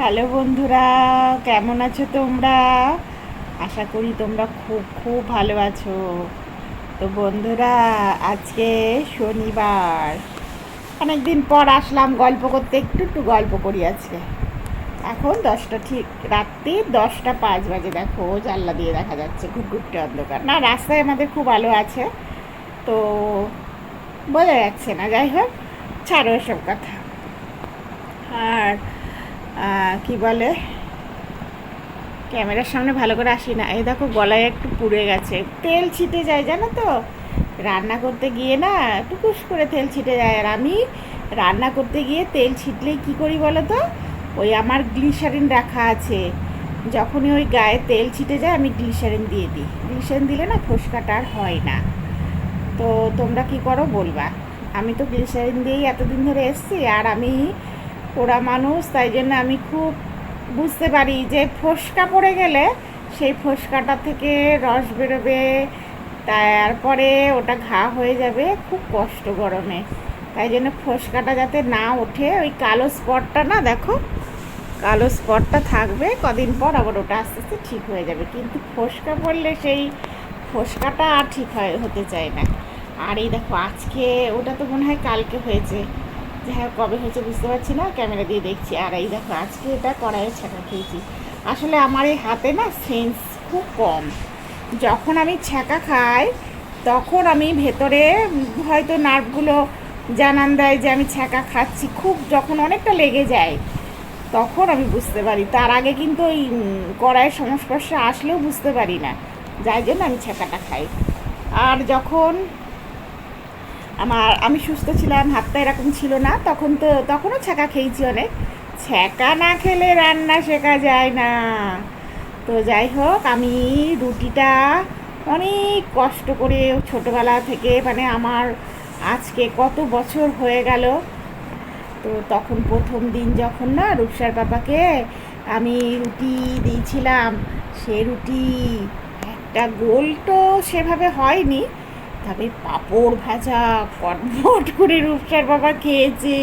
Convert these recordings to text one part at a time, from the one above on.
Hello বন্ধুরা, কেমন আছো তোমরা? আশা করি তোমরা খুব খুব ভালো আছো। তো বন্ধুরা, আজকে শনিবার। অনেকদিন পর আসলাম গল্প করতে, একটু একটু গল্প করি আজকে। এখন দশটা ঠিক, রাত্রি দশটা পাঁচ বাজে, দেখো জানলা দিয়ে দেখা যাচ্ছে ঘুটঘুটে অন্ধকার। না, রাস্তায় আমাদের খুব আলো আছে, তো বোঝা যাচ্ছে না, যাই হোক, ছাড়ো এসব কথা। আর কি বলে? ক্যামেরার সামনে ভালো করে আসি না। এই দেখো, গলায় একটু পুড়ে গেছে। তেল ছিটে যায়, জানো তো? রান্না করতে গিয়ে না, টুকুস করে তেল ছিটে যায়। আর আমি রান্না করতে গিয়ে তেল ছিটলেই কি করি বলো তো? ওই আমার গ্লিসারিন রাখা আছে। যখনই ওই গায়ে তেল ছিটে যায়, আমি গ্লিসারিন দিয়ে দিই। গ্লিসারিন দিলে না, ফোসকাটা আর হয় না। তো তোমরা কি করো বলবা? আমি তো গ্লিসারিন দিয়েই এতদিন ধরে এসছি, আর আমি পোড়া মানুষ, তাই জন্য আমি খুব বুঝতে পারি যে ফোসকা পড়ে গেলে সেই ফোসকাটা থেকে রস বেরোবে, তারপরে ওটা ঘা হয়ে যাবে খুব কষ্ট গরমে। তাই জন্য ফোসকাটা যাতে না ওঠে, ওই কালো স্পটটা না দেখো, কালো স্পটটা থাকবে, কদিন পর আবার ওটা আস্তে আস্তে ঠিক হয়ে যাবে। কিন্তু ফোসকা পড়লে সেই ফোসকাটা আর ঠিক হয়, হতে চায় না। আর এই দেখো, আজকে ওটা তো মনে হয় কালকে হয়েছে। হ্যাঁ কবে হয়েছে বুঝতে পারছি না। ক্যামেরা দিয়ে দেখছি। আর এই দেখো, আজকে এটা কড়াইয়ে ছাঁকা খেয়েছি। আসলে আমার এই হাতে না সেন্স খুব কম। যখন আমি ছ্যাঁকা খাই, তখন আমি ভেতরে হয়তো নার্ভগুলো জানান দেয় যে আমি ছ্যাঁকা খাচ্ছি। খুব যখন অনেকটা লেগে যায়, তখন আমি বুঝতে পারি। তার আগে কিন্তু ওই কড়াইয়ের সংস্পর্শে আসলেও বুঝতে পারি না। যাই জন্য আমি ছ্যাঁকাটা খাই। আর যখন আমার, আমি সুস্থ ছিলাম, হাতটা এরকম ছিল না, তখন তো, তখনও ছ্যাঁকা খেয়েছি অনেক। ছ্যাঁকা না খেলে রান্না শেখা যায় না। তো যাই হোক, আমি রুটিটা অনেক কষ্ট করে ছোটোবেলা থেকে মানে আমার আজকে কত বছর হয়ে গেল, তো তখন প্রথম দিন যখন না রূপসার পাপাকে আমি রুটি দিয়েছিলাম, সে রুটি একটা গোল তো সেভাবে হয়নি তবে পাঁপড় ভাজা কটমট করে রূপসার বাবা খেয়েছে।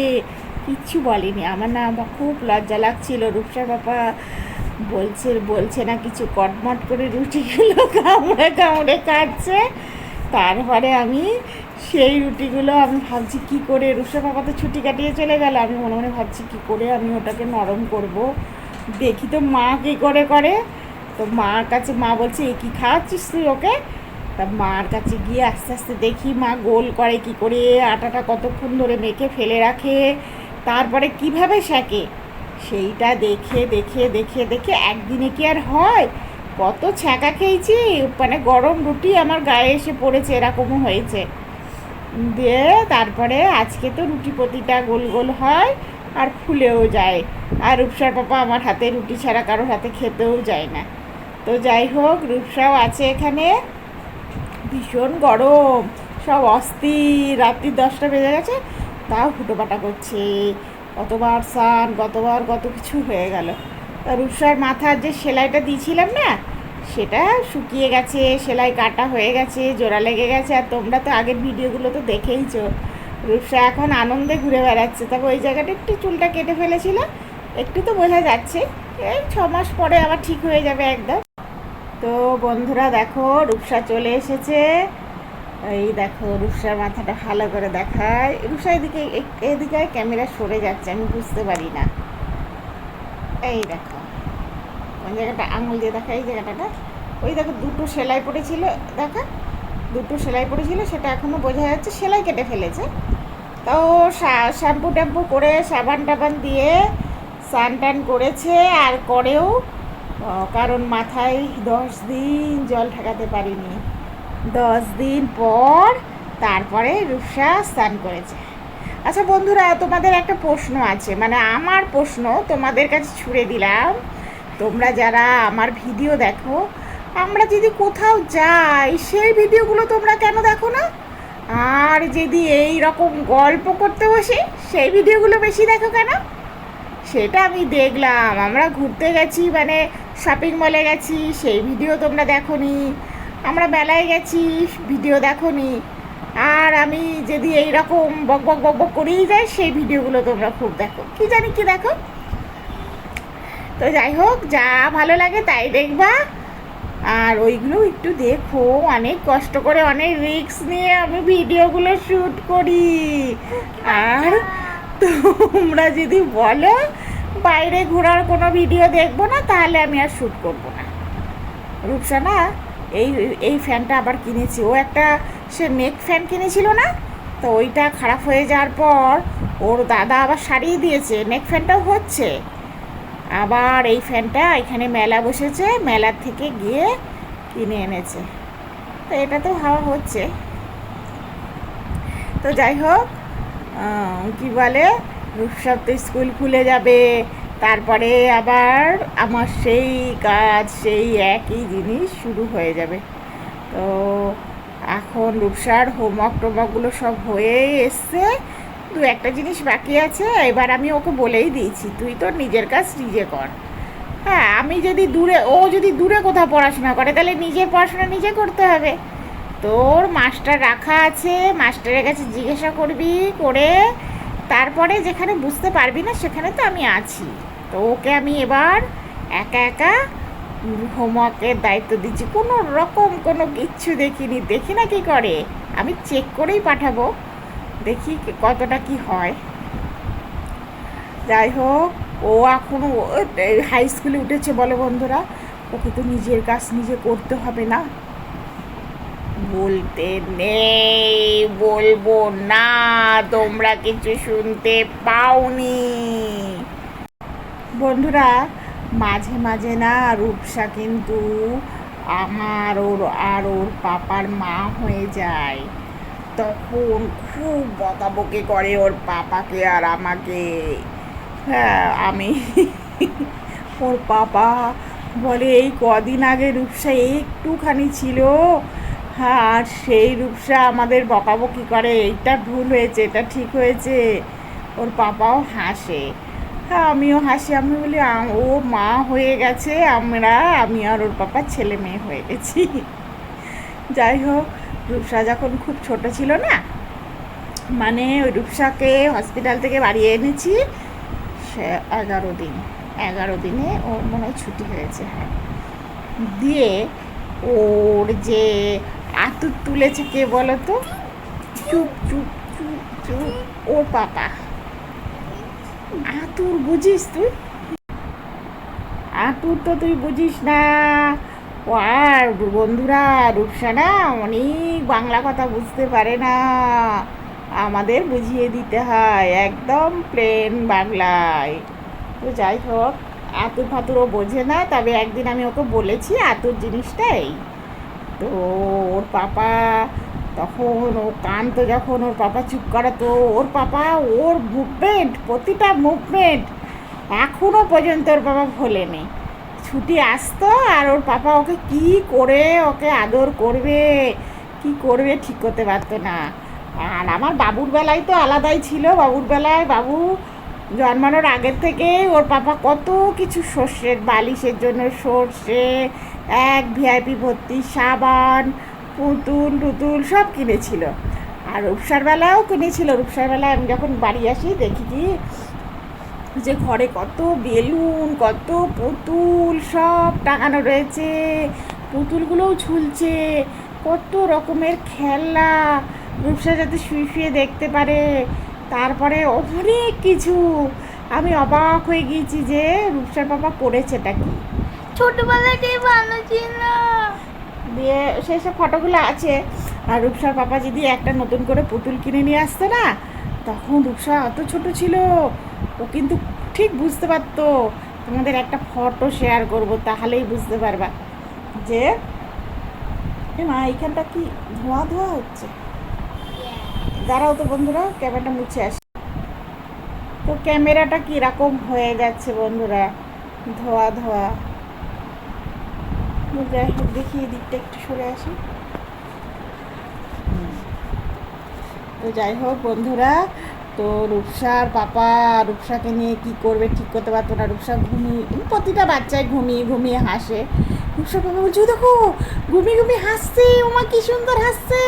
কিচ্ছু বলেনি। আমার না, আমার খুব লজ্জা লাগছিল। রূপসার বাবা বলছে বলছে না কিছু কটমট করে রুটিগুলো কামড়ে কামড়ে খাচ্ছে তারপরে আমি সেই রুটিগুলো, আমি ভাবছি কি করে রূপসা বাবা তো ছুটি কাটিয়ে চলে গেল। আমি মনে মনে ভাবছি কি করে আমি ওটাকে নরম করব। দেখি তো মা কী করে করে। তো মার কাছে, মা বলছে, এ কী খাওয়াচ্ছিস তুই ওকে? তা মার কাছে গিয়ে আস্তে আস্তে দেখি মা গোল করে কি করে আটাটা কতক্ষণ ধরে মেখে ফেলে রাখে, তারপরে কীভাবে শেখে? সেইটা দেখে দেখে দেখে দেখে একদিনে কি আর হয়? কত ছ্যাঁকা খেয়েছি মানে গরম রুটি আমার গায়ে এসে পড়েছে, এরকমও হয়েছে। দিয়ে তারপরে আজকে তো রুটি প্রতিটা গোল গোল হয় আর ফুলেও যায়। আর রূপসার পাপা আমার হাতে রুটি ছাড়া কারোর হাতে খেতেও যায় না। তো যাই হোক, রূপসাও আছে এখানে। ভীষণ গরম। সব অস্থির। রাত্রি দশটা বেজে গেছে, তাও ফুটোপাটা করছে। কতবার স্নান, কতবার কত কিছু হয়ে গেল। তা রূপসার মাথার যে সেলাইটা দিয়েছিলাম না, সেটা শুকিয়ে গেছে, সেলাই কাটা হয়ে গেছে, জোড়া লেগে গেছে, আর তোমরা তো আগের ভিডিওগুলো তো দেখেইছো। রূপসা এখন আনন্দে ঘুরে বেড়াচ্ছে। তবে ওই জায়গাটা একটু চুলটা কেটে ফেলেছিল, একটু তো বোঝা যাচ্ছে, এই ছ মাস পরে আবার ঠিক হয়ে যাবে একদম। তো বন্ধুরা দেখো, রূপসা চলে এসেছে। এই দেখো, রূপসার মাথাটা ভালো করে দেখায়। রূপসা এদিকে এদিকে ক্যামেরা সরে যাচ্ছে, আমি বুঝতে পারি না। এই দেখো কোন জায়গাটা আঙুল দিয়ে দেখা এই জায়গাটা ওই দেখো, দুটো সেলাই পড়েছিল, দেখা। দুটো সেলাই পড়েছিল, সেটা এখনও বোঝা যাচ্ছে, সেলাই কেটে ফেলেছে। তাও শ্যাম্পু ট্যাম্পু করে সাবান টাবান দিয়ে স্নান টান করেছে, আর করেও কারণ মাথায় দশ দিন জল ঠেকাতে পারিনি। দশ দিন পর তারপরে রূপসা স্নান করেছে। আচ্ছা বন্ধুরা, তোমাদের একটা প্রশ্ন আছে। মানে আমার প্রশ্ন তোমাদের কাছে ছুড়ে দিলাম। তোমরা যারা আমার ভিডিও দেখো, আমরা যদি কোথাও যাই, সেই ভিডিওগুলো তোমরা কেন দেখো না? আর যদি এই রকম গল্প করতে বসি, সেই ভিডিওগুলো বেশি দেখো কেন? সেটা আমি দেখলাম। আমরা ঘুরতে গেছি মানে শপিং মলে গেছি, সেই ভিডিও তোমরা দেখোনি। আমরা বেলায় গেছি ভিডিও দেখোনি। আর আমি যদি এই রকম বক বক বক বক করেই যাই, সেই ভিডিওগুলো তোমরা খুব দেখো। কি জানি কি দেখো? তো যাই হোক, যা ভালো লাগে তাই দেখবা। আর ওইগুলো একটু দেখো, অনেক কষ্ট করে অনেক রিস্ক নিয়ে আমি ভিডিওগুলো শ্যুট করি। আর তোমরা যদি বলো বাইরে ঘোরার কোনো ভিডিও দেখব না, তাহলে আমি আর শ্যুট করব না। রূপসানা, এই এই ফ্যানটা আবার কিনেছি। ও একটা, সে নেক ফ্যান কিনেছিল না? তো ওইটা খারাপ হয়ে যাওয়ার পর ওর দাদা আবার সারিয়ে দিয়েছে। নেক ফ্যানটাও হচ্ছে। আবার এই ফ্যানটা এখানে মেলা বসেছে মেলার থেকে গিয়ে কিনে এনেছে। তো এটা তো হাওয়া হচ্ছে। তো যাই হোক কি বলে রূপসার তো স্কুল খুলে যাবে। তারপরে আবার আমার সেই কাজ, সেই একই জিনিস শুরু হয়ে যাবে। তো এখন রূপসার হোমওয়ার্ক টোমওয়ার্কগুলো সব হয়েই এসছে। দু একটা জিনিস বাকি আছে, এবার আমি ওকে বলেই দিয়েছি, তুই তোর নিজের কাজ নিজে কর। হ্যাঁ আমি যদি দূরে, ও যদি দূরে কোথাও পড়াশোনা করে, তাহলে নিজের পড়াশোনা নিজে করতে হবে। তোর মাস্টার রাখা আছে, মাস্টারের কাছে জিজ্ঞাসা করবি করে তারপরে যেখানে বুঝতে পারবি না, সেখানে তো আমি আছি। তো ওকে আমি এবার একা একা হোমওয়ার্কের দায়িত্ব দিচ্ছি। কোনো রকম কোনো কিচ্ছু দেখিনি। দেখি না কি করে। আমি চেক করেই পাঠাবো। দেখি কতটা কি হয়। যাই হোক, ও এখন হাই স্কুলে উঠেছে বলে বন্ধুরা। ওকে তো নিজের কাজ নিজে করতে হবে না। বলতে নেই, বলব না, তোমরা কিছু শুনতে পাওনি। বন্ধুরা, মাঝে মাঝে না রূপসা কিন্তু আমার ওর আর ওর পাপার মা হয়ে যায়। তখন খুব বকাবকি করে ওর পাপাকে আর আমাকে। হ্যাঁ আমি ওর পাপা বলে, এই কদিন আগে রূপসা একটুখানি ছিল আর সেই রূপসা আমাদের বকাবকি করে, এইটা ভুল হয়েছে, এটা ঠিক হয়েছে। ওর পাপাও হাসে। হ্যাঁ আমিও হাসি, আমি বলি ও মা হয়ে গেছে, আমরা, আমি আর ওর পাপা ছেলে মেয়ে হয়ে গেছি। যাই হোক, রূপসা যখন খুব ছোট ছিল না মানে ওই রূপসাকে হসপিটাল থেকে বাড়িয়ে এনেছি, সে এগারো দিন, এগারো দিনে ওর মনে হয় ছুটি হয়েছে। হ্যাঁ দিয়ে ওর যে আতুর তুলেছে কে বলো তো? চুপ চুপ চুপ চুপ। ওর পাপা। আতুর বুঝিস তুই? আতুর তো তুই বুঝিস না। ও আর বন্ধুরা, রূপসানা অনেক বাংলা কথা বুঝতে পারে না। আমাদের বুঝিয়ে দিতে হয় একদম প্লেন বাংলায়। তো যাই হোক, আতুর ফাতুর ও বোঝে না, তবে একদিন আমি ওকে বলেছি আতুর জিনিসটাই। তো ওর পাপা তখন ও কানতো যখন ওর পাপা চুপ করাতো ওর পাপা ওর মুভমেন্ট প্রতিটা মুভমেন্ট এখনও পর্যন্ত ওর বাবা ভোলেনি। ছুটি আসতো আর ওর পাপা ওকে কি করে ওকে আদর করবে, কি করবে ঠিক করতে পারতো না। আর আমার বাবুর বেলায় তো আলাদাই ছিল, বাবুর বেলায় বাবু জন্মানোর আগের থেকে ওর পাপা কত কিছু সর্ষের বালিশের জন্য সর্ষে, এক ভিআইপি ভর্তি সাবান, পুতুল, টুতুল সব কিনেছিল। আর রূপসার বেলাও কিনেছিল। রূপসার বেলায় আমি যখন বাড়ি আসি, দেখি কি যে ঘরে কত বেলুন, কত পুতুল সব টাঙানো রয়েছে। পুতুলগুলোও ঝুলছে। কত রকমের খেলা রূপসা যাতে শুয়ে শুয়ে দেখতে পারে। তারপরে অনেক কিছু। আমি অবাক হয়ে গিয়েছি যে রূপসার বাবা করেছেটা কি। ছোটবেলাতেই ভালো ছিল। দিয়ে সেই সব ফটোগুলো আছে। আর রূপসার পাপা যদি একটা নতুন করে পুতুল কিনে নিয়ে আসতো না তখন রূপসা অত ছোট ছিল। ও কিন্তু ঠিক বুঝতে পারতো তোমাদের একটা ফটো শেয়ার করব তাহলেই বুঝতে পারবা। যে মা এইখানটা কি ধোঁয়া ধোঁয়া হচ্ছে? দাঁড়াও তো বন্ধুরা, ক্যামেরাটা মুছে আসে। তো ক্যামেরাটা কীরকম হয়ে যাচ্ছে বন্ধুরা? ধোয়া ধোয়া। যাই হোক, দেখি এদিকটা একটু সরে আসি। তো যাই হোক বন্ধুরা, তো রূপসার পাপা, রূপসাকে নিয়ে কি করবে ঠিক করতে পারতো না। রূপসা ঘুমিয়ে, প্রতিটা বাচ্চায় ঘুমিয়ে ঘুমিয়ে হাসে। রূপসার পাপা বলছে দেখো, ঘুমিয়ে ঘুমিয়ে হাসছে, ওমা কি সুন্দর হাসছে।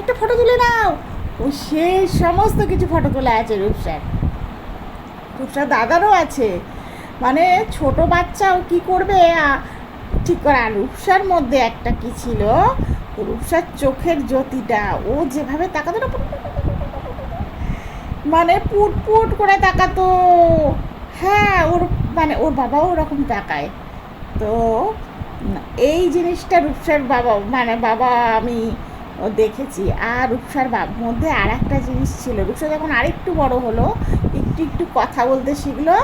একটা ফটো তুলে নাও। ও সেই সমস্ত কিছু ফটো তোলা আছে রূপসার। রূপসার দাদারও আছে। মানে ছোট বাচ্চা ও কি করবে? ঠিক করে রূপসার মধ্যে একটা কি ছিল? রূপসার চোখের জ্যোতিটা, ও যেভাবে তাকাতো না মানে পুট পুট করে তাকাতো। হ্যাঁ ওর মানে ওর বাবাও ওরকম তাকায়। তো, এই জিনিসটা রূপসার বাবা মানে বাবা আমি দেখেছি। আর রূপসার মধ্যে আর একটা জিনিস ছিল। রূপসা যখন আরেকটু বড় হলো, একটু একটু কথা বলতে শিখলো,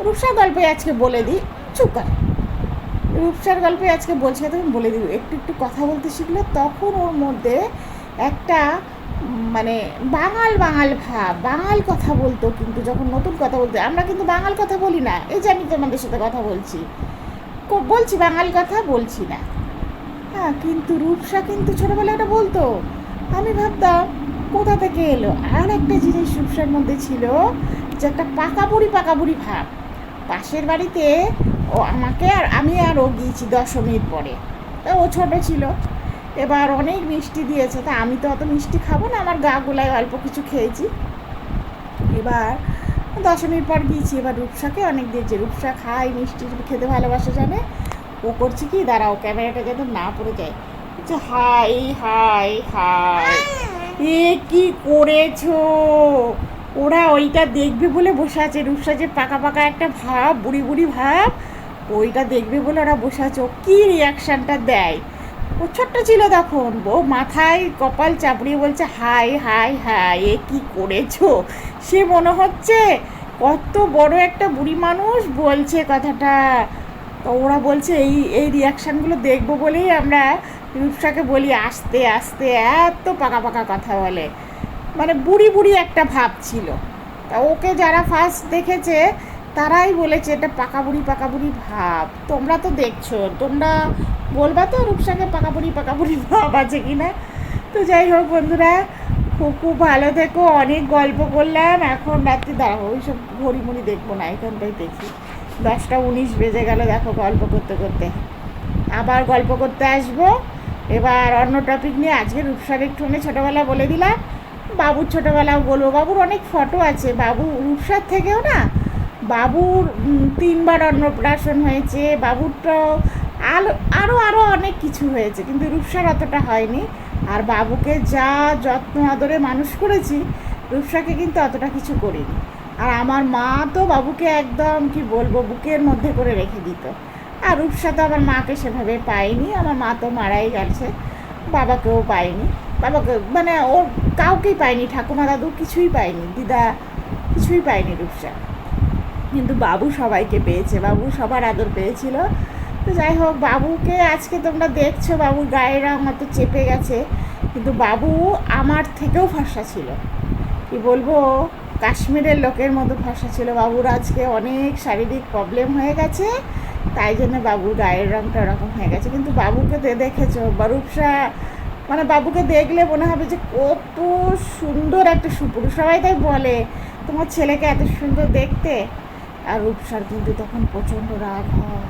রূপসার গল্পে আজকে বলে দিই, চুপ কর। রূপসার গল্পে আজকে বলছি তখন বলে দিব। একটু একটু কথা বলতে শিখলো, তখন ওর মধ্যে একটা মানে বাঙাল বাঙাল ভাব, বাঙাল কথা বলতো কিন্তু যখন নতুন কথা বলতো। আমরা কিন্তু বাঙাল কথা বলি না। এই যে আমি তোমাদের সাথে কথা বলছি। বলছি বাঙালি কথা, বলছি না। কিন্তু রূপসা কিন্তু ছোটবেলায় ওটা বলতো। আমি ভাবতাম, কোথা থেকে এলো? আর একটা জিনিস রূপসার মধ্যে ছিল যে একটা পাকা বুড়ি পাকা বুড়ি ভাব। পাশের বাড়িতে ও আমাকে আর আমি আর ও গিয়েছি দশমীর পরে। তা ও ছোটো ছিল। এবার অনেক মিষ্টি দিয়েছে। তা আমি তো অত মিষ্টি খাব না, আমার গা গোলায় অল্প কিছু খেয়েছি। এবার দশমীর পর গিয়েছি। এবার রূপসাকে অনেক দিয়েছে। রূপসা খায়, মিষ্টি খেতে ভালোবাসে জানে। ও করছে কি? দাঁড়াও, ক্যামেরাটা যেন না পড়ে যায়। বলছে, হাই হাই হাই। এ কি করেছ? ওরা ওইটা দেখবে বলে বসে আছে। রূপসা যে পাকা পাকা একটা ভাব, বুড়ি বুড়ি ভাব, ওইটা দেখবে বলে ওরা বসে আছে। ও কী রিয়াকশানটা দেয়? ও ছোট্ট ছিল তখন। ও মাথায় কপাল চাপড়িয়ে বলছে, হাই হাই হাই, এ কি করেছ? সে মনে হচ্ছে কত বড় একটা বুড়ি মানুষ বলছে কথাটা। তো ওরা বলছে, এই এই রিয়াকশানগুলো দেখব বলেই আমরা রূপসাকে বলি, আস্তে আস্তে এত পাকা পাকা কথা বলে। মানে বুড়ি বুড়ি একটা ভাব ছিল। তা ওকে যারা ফার্স্ট দেখেছে, তারাই বলেছে, এটা পাকা বুড়ি পাকা বুড়ি ভাব। তোমরা তো দেখছ, তোমরা বলবা তো রূপসাকে পাকা বুড়ি পাকা বুড়ি ভাব আছে কি না তো যাই হোক বন্ধুরা, খুব খুব ভালো থেকো, অনেক গল্প করলাম। এখন রাত্রি, দাঁড়াবো ওই সব ঘড়ি মুড়ি দেখব না, এখানটাই দেখি। দশটা উনিশ বেজে গেল, দেখো গল্প করতে করতে। আবার গল্প করতে আসব। এবার অন্য টপিক নিয়ে আজকে রূপসার একটুখানি ছোটোবেলা বলে দিলাম। বাবুর ছোটোবেলাও বলব। বাবুর অনেক ফটো আছে। বাবু রূপসার থেকেও না, বাবুর তিনবার অন্নপ্রাশন হয়েছে। বাবুরটা আরও আরও আরও অনেক কিছু হয়েছে, কিন্তু রূপসার অতটা হয়নি। আর বাবুকে যা যত্ন আদরে মানুষ করেছি, রূপসাকে কিন্তু অতটা কিছু করিনি। আর আমার মা তো বাবুকে একদম, কি বলব, বুকের মধ্যে করে রেখে দিত। আর রূপসা তো আমার মাকে সেভাবে পাইনি আমার মা তো মারাই গেছে, বাবাকেও পাইনি বাবাকে মানে ওর কাউকেই পাইনি ঠাকুমা দাদু কিছুই পাইনি দিদা কিছুই পাইনি রূপসা। কিন্তু বাবু সবাইকে পেয়েছে, বাবু সবার আদর পেয়েছিল। তো যাই হোক, বাবুকে আজকে তোমরা দেখছ বাবুর গায়ের রং অত চেপে গেছে, কিন্তু বাবু আমার থেকেও ফর্সা ছিল। কি বলব কাশ্মীরের লোকের মতো ফর্সা ছিল। বাবুর আজকে অনেক শারীরিক প্রবলেম হয়ে গেছে, তাই জন্য বাবুর গায়ের রঙটা ওরকম হয়ে গেছে। কিন্তু বাবুকে দে- দেখেছ বা রূপসা মানে বাবুকে দেখলে মনে হবে যে কত সুন্দর একটা সুপুরুষ। সবাই তাই বলে, তোমার ছেলেকে এত সুন্দর দেখতে? আর রূপসার কিন্তু তখন প্রচণ্ড রাগ হয়।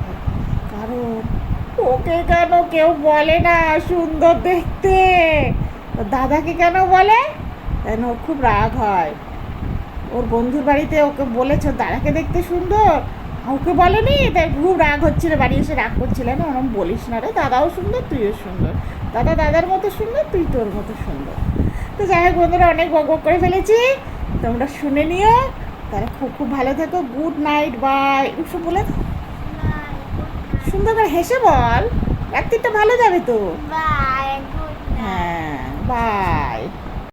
কারণ ওকে কেন কেউ বলে না সুন্দর দেখতে? দাদাকে কেন বলে? কেন খুব রাগ হয়। ওর বন্ধুর বাড়িতে ওকে বলেছে দাদাকে দেখতে সুন্দর? ওকে বলেনি? তাই খুব রাগ হচ্ছিল বাড়ি এসে রাগ করছিল। না ওরম বলিস না রে দাদাও সুন্দর তুইও সুন্দর। দাদা দাদার মতো সুন্দর তুই তোর মতো সুন্দর। তো যাই হোক বন্ধুরা অনেক বক বক করে ফেলেছি। তোমরা শুনে নিও। তাহলে খুব খুব ভালো থাকো। Good night bye. এসব বলে সুন্দর করে হেসে বল। রাত্রিটা ভালো যাবে তো? হ্যাঁ বাই।